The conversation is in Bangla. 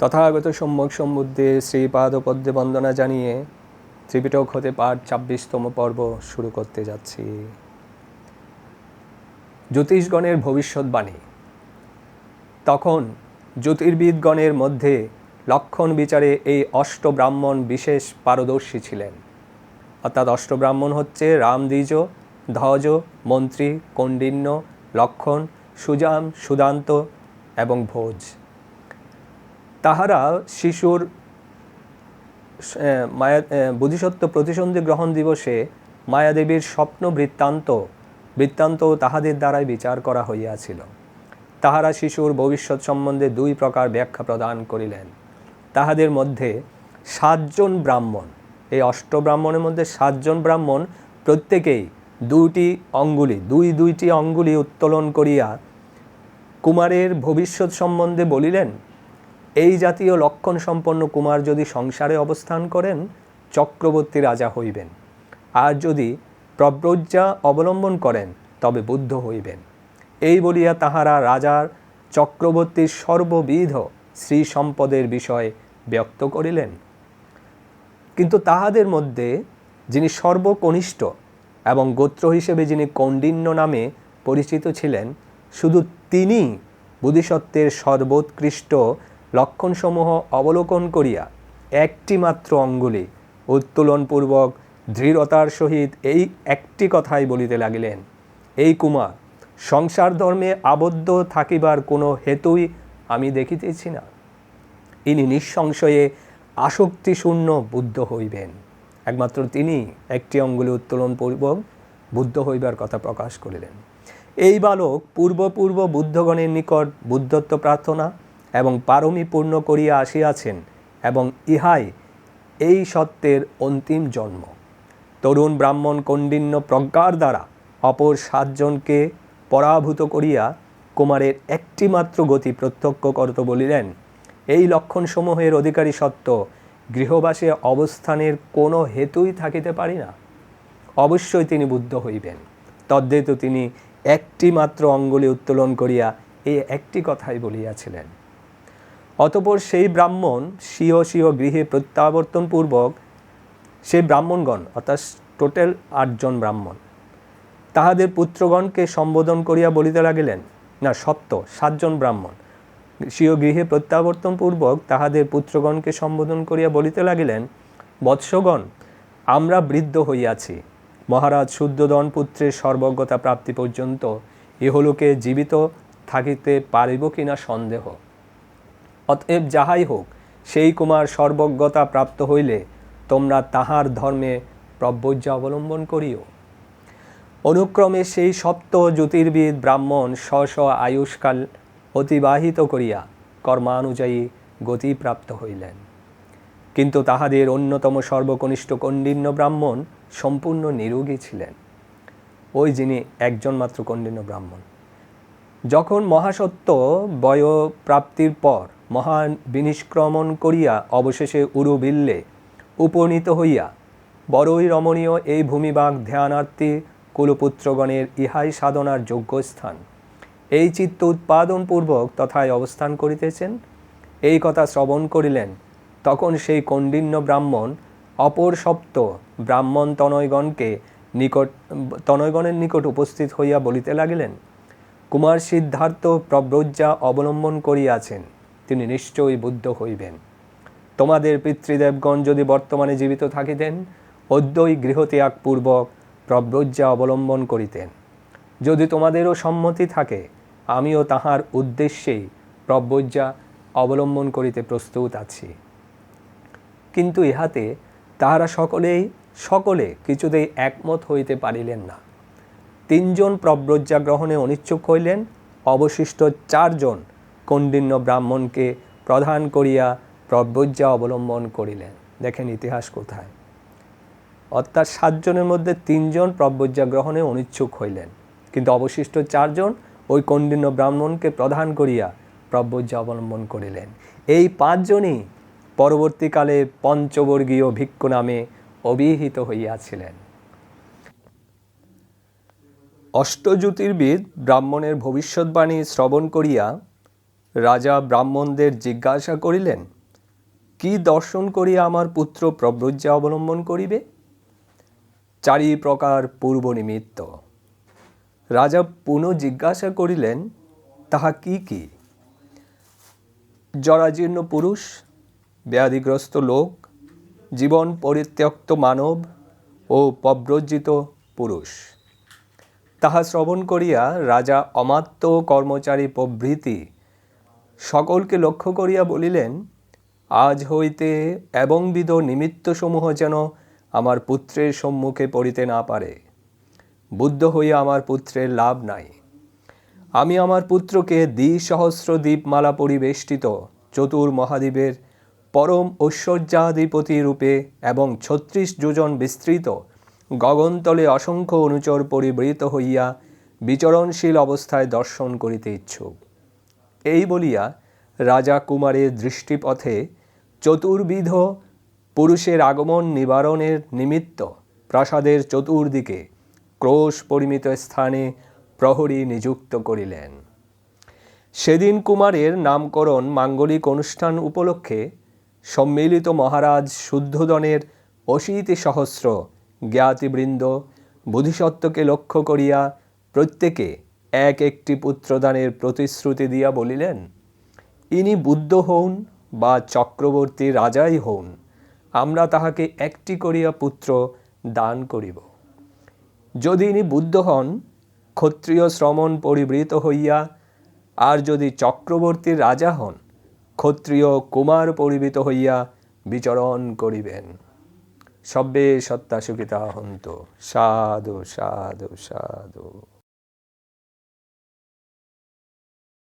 তথাগত সম্যক সম্বুদ্ধে শ্রীপাদ পদ্মে বন্দনা জানিয়ে ত্রিপিটক হতে পাঠ ছাব্বিশতম পর্ব শুরু করতে যাচ্ছি। জ্যোতিষগণের ভবিষ্যৎবাণী তখন জ্যোতির্বিদগণের মধ্যে লক্ষণ বিচারে এই অষ্টব্রাহ্মণ বিশেষ পারদর্শী ছিলেন। অর্থাৎ অষ্টব্রাহ্মণ হচ্ছে রামদ্বিজ, ধ্বজ, মন্ত্রী, কণ্ডিন্য, লক্ষণ, সুজাম, সুদান্ত এবং ভোজ। তাহারা শিশুর মায়া বোধিসত্ত্ব প্রতিসন্ধি গ্রহণ দিবসে মায়াদেবীর স্বপ্ন বৃত্তান্ত বৃত্তান্ত তাহাদের দ্বারাই বিচার করা হইয়াছিল। তাহারা শিশুর ভবিষ্যৎ সম্বন্ধে দুই প্রকার ব্যাখ্যা প্রদান করিলেন। তাহাদের মধ্যে সাতজন ব্রাহ্মণ, এই অষ্ট ব্রাহ্মণের মধ্যে সাতজন ব্রাহ্মণ প্রত্যেকেই দুইটি অঙ্গুলি, দুই দুইটি অঙ্গুলি উত্তোলন করিয়া কুমারের ভবিষ্যৎ সম্বন্ধে বলিলেন এই জাতীয় লক্ষণ সম্পন্ন কুমার যদি সংসারে অবস্থান করেন, চক্রবর্তী রাজা হইবেন। আর যদি প্রব্রজ্জা অবলম্বন করেন, তবে বুদ্ধ হইবেন। এই বলিয়া তাহারা রাজার চক্রবর্তীর সর্ববিধ শ্রী সম্পদের বিষয় ব্যক্ত করিলেন। কিন্তু তাহাদের মধ্যে যিনি সর্বকনিষ্ঠ এবং গোত্র হিসেবে যিনি কৌণ্ডিন্য নামে পরিচিত ছিলেন, শুধু তিনি বুদ্ধিসত্ত্বের সর্বোৎকৃষ্ট লক্ষণসমূহ অবলোকন করিয়া একটি মাত্র অঙ্গুলি উত্তোলনপূর্বক দৃঢ়তার সহিত এই একটি কথাই বলিতে লাগিলেন, এই কুমার সংসার ধর্মে আবদ্ধ থাকিবার কোনো হেতুই আমি দেখিতেছি না। ইনি নিঃসংশয়ে আসক্তিশূন্য বুদ্ধ হইবেন। একমাত্র তিনি একটি অঙ্গুলি উত্তোলনপূর্বক বুদ্ধ হইবার কথা প্রকাশ করিলেন। এই বালক পূর্বপূর্ব বুদ্ধগণের নিকট বুদ্ধত্ব প্রার্থনা এবং পারমী পূর্ণ করিয়া আসিয়াছেন এবং ইহাই এই সত্যের অন্তিম জন্ম। তরুণ ব্রাহ্মণ কণ্ডিন্য প্রজ্ঞার দ্বারা অপর সাতজনকে পরাভূত করিয়া কুমারের একটিমাত্র গতি প্রত্যক্ষ করত বলিলেন, এই লক্ষণসমূহের অধিকারী সত্য, গৃহবাসে অবস্থানের কোনো হেতুই থাকিতে পারি না। অবশ্যই তিনি বুদ্ধ হইবেন। তদ্দেতু তিনি একটি মাত্র অঙ্গুলি উত্তোলন করিয়া এই একটি কথাই বলিয়াছিলেন। অতপর সেই ব্রাহ্মণ স্বীয় স্বীয় গৃহে প্রত্যাবর্তনপূর্বক সেই ব্রাহ্মণগণ, অর্থাৎ টোটাল আটজন ব্রাহ্মণ, তাহাদের পুত্রগণকে সম্বোধন করিয়া বলিতে লাগিলেন, না সত্য সাতজন ব্রাহ্মণ। স্বীয় গৃহে প্রত্যাবর্তনপূর্বক তাহাদের পুত্রগণকে সম্বোধন করিয়া বলিতে লাগিলেন, বৎসগণ, আমরা বৃদ্ধ হইয়াছি। মহারাজ শুদ্ধদন পুত্রের সর্বজ্ঞতা প্রাপ্তি পর্যন্ত ইহলোকে জীবিত থাকিতে পারিব কিনা সন্দেহ। অতএব যাহাই হোক, সেই কুমার সর্বজ্ঞতা প্রাপ্ত হইলে তোমরা তাহার ধর্মে প্রব্যজ্যা অবলম্বন করিও। অনুক্রমে সেই সপ্ত জ্যোতির্বিদ ব্রাহ্মণ স্ব স্ব আয়ুষ্কাল অতিবাহিত করিয়া কর্মানুযায়ী গতিপ্রাপ্ত হইলেন। কিন্তু তাহাদের অন্যতম সর্বকনিষ্ঠ কণ্ডিন্য ব্রাহ্মণ সম্পূর্ণ নিরোগী ছিলেন। ওই যিনি একজন মাত্র কণ্ডিন্য ব্রাহ্মণ। যখন মহাসত্য বয়প্রাপ্তির পর মহান বিনিষ্ক্রমণ করিয়া অবশেষে উরুবিল্লে উপনীত হইয়া, বড়ই রমণীয় এই ভূমিবাগ ধ্যানার্থী কুলপুত্রগণের ইহাই সাধনার যোগ্য স্থান এই চিত্ত উৎপাদনপূর্বক তথায় অবস্থান করিতেছেন। এই কথা শ্রবণ করিলেন, তখন সেই কণ্ডিন্য ব্রাহ্মণ, অপর সপ্ত ব্রাহ্মণ তনয়গণকে নিকট, তনয়গণের নিকট উপস্থিত হইয়া বলিতে লাগিলেন, কুমার সিদ্ধার্থ প্রব্রজ্জা অবলম্বন করিয়াছেন। তিনি নিশ্চয়ই বুদ্ধ হইবেন। তোমাদের পিতৃদেবগণ যদি বর্তমানে জীবিত থাকিতেন অদ্যই গৃহত্যাগ পূর্বক প্রব্রজ্জা অবলম্বন করিতেন। যদি তোমাদেরও সম্মতি থাকে, আমিও তাহার উদ্দেশ্যেই প্রব্রজ্জা অবলম্বন করিতে প্রস্তুত আছি। কিন্তু ইহাতে তাহারা সকলেই, সকলে কিছুতেই একমত হইতে পারিলেন না। তিনজন প্রব্রজ্জা গ্রহণে অনিচ্ছুক হইলেন, অবশিষ্ট চারজন কণ্ডিন্য ব্রাহ্মণকে প্রধান করিয়া প্রব্রজ্জা অবলম্বন করিলেন। দেখেন ইতিহাস কোথায়। অর্থাৎ সাতজনের মধ্যে তিনজন প্রব্রজ্জা গ্রহণে অনিচ্ছুক হইলেন। কিন্তু অবশিষ্ট চারজন ওই কণ্ডিন্য ব্রাহ্মণকে প্রধান করিয়া প্রব্রজ্জা অবলম্বন করিলেন। এই পাঁচজনই পরবর্তীকালে পঞ্চবর্গীয় ভিক্ষু নামে অভিহিত হইয়াছিলেন। অষ্টজ্যোতির্বিদ ব্রাহ্মণের ভবিষ্যৎবাণী শ্রবণ করিয়া রাজা ব্রাহ্মণদের জিজ্ঞাসা করিলেন, কি দর্শন করিয়া আমার পুত্র প্রব্রজ্জা অবলম্বন করিবে? চারি প্রকার পূর্ব নিমিত্ত রাজা পুনঃ জিজ্ঞাসা করিলেন, তাহা কি কি? জরাজীর্ণ পুরুষ, ব্যাধিগ্রস্ত লোক, জীবন পরিত্যক্ত মানব ও পব্রজিত পুরুষ। তাহা শ্রবণ করিয়া রাজা অমাত্য কর্মচারী প্রভৃতি সকলকে লক্ষ্য করিয়া বলিলেন, আজ হইতে এবংবিধ নিমিত্তসমূহ যেন আমার পুত্রের সম্মুখে পড়িতে না পারে। বুদ্ধ হইয়া আমার পুত্রের লাভ নাই। আমি আমার পুত্রকে দ্বিসহস্র দ্বীপমালা পরিবেষ্টিত চতুর মহাদ্বীপের পরম ঐশ্বর্যাধিপতি রূপে এবং ছত্রিশ যোজন বিস্তৃত গগনতলে অসংখ্য অনুচর পরিবৃত হইয়া বিচরণশীল অবস্থায় দর্শন করিতে ইচ্ছুক। এই বলিয়া রাজা কুমারের দৃষ্টিপথে চতুর্বিধ পুরুষের আগমন নিবারণের নিমিত্ত প্রাসাদের চতুর্দিকে ক্রোশ পরিমিত স্থানে প্রহরী নিযুক্ত করিলেন। সেদিন কুমারের নামকরণ মাঙ্গলিক অনুষ্ঠান উপলক্ষে সম্মিলিত মহারাজ শুদ্ধদনের অশীতি সহস্র জ্ঞাতিবৃন্দ, বোধিসত্ত্বকে লক্ষ্য করিয়া প্রত্যেকে এক একটি পুত্রদানের প্রতিশ্রুতি দিয়া বলিলেন, ইনি বুদ্ধ হউন বা চক্রবর্তী রাজাই হউন, আমরা তাহাকে একটি করিয়া পুত্র দান করিব। যদি ইনি বুদ্ধ হন, ক্ষত্রিয় শ্রমণ পরিবৃত হইয়া, আর যদি চক্রবর্তীর রাজা হন, ক্ষত্রিয় কুমার পরিবৃত হইয়া বিচরণ করিবেন। সব্বে সত্তা সুখিতা হন্ত সাধু সাধু সাধু।